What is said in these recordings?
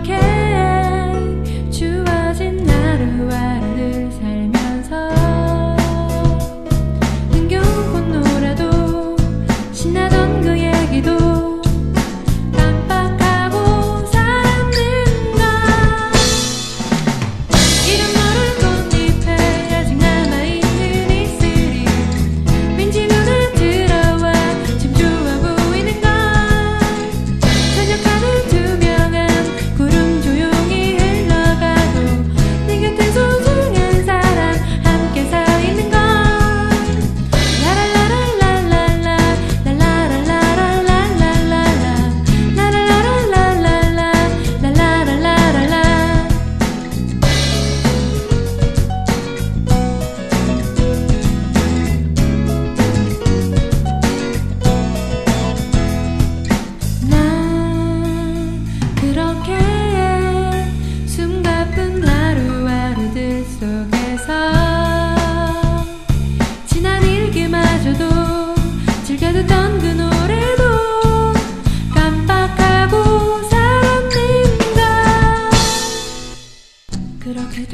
okay.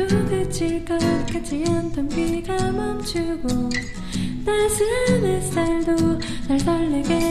부딪힐 것 같지 않던 비가 멈추고 따스한 햇살도 날 설레게